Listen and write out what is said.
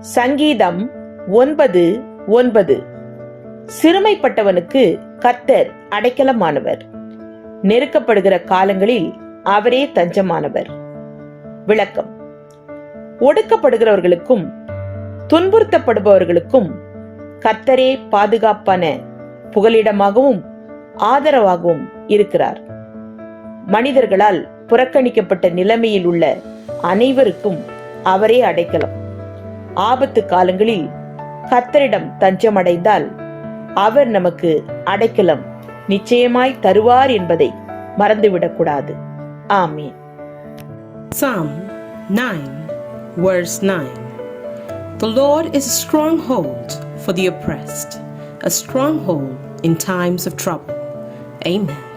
சங்கீதம் ஒன்பது ஒன்பது. சிறுமைப்பட்டவனுக்கு கத்தர் அடைக்கலமானவர். நெருக்கப்படுகிற காலங்களில் அவரே தஞ்சமானவர். விளக்கம். ஒடுக்கப்படுகிறவர்களுக்கும் துன்புறுத்தப்படுபவர்களுக்கும் கத்தரே பாதுகாப்பான புகலிடமாகவும் ஆதரவாகவும் இருக்கிறார். மனிதர்களால் புறக்கணிக்கப்பட்ட நிலைமையில் உள்ள அனைவருக்கும் அவரே அடைக்கலம். ஆபத்து காலங்களில் கத்தரிடம் தஞ்சமடைந்தால் அவர் நமக்கு அடைக்கலம் நிச்சயமாய் தருவார் என்பதை மறந்துவிடக்கூடாது ஆமீன் Psalm 9, verse 9. The Lord is a stronghold for the oppressed, a stronghold in times of trouble. Amen.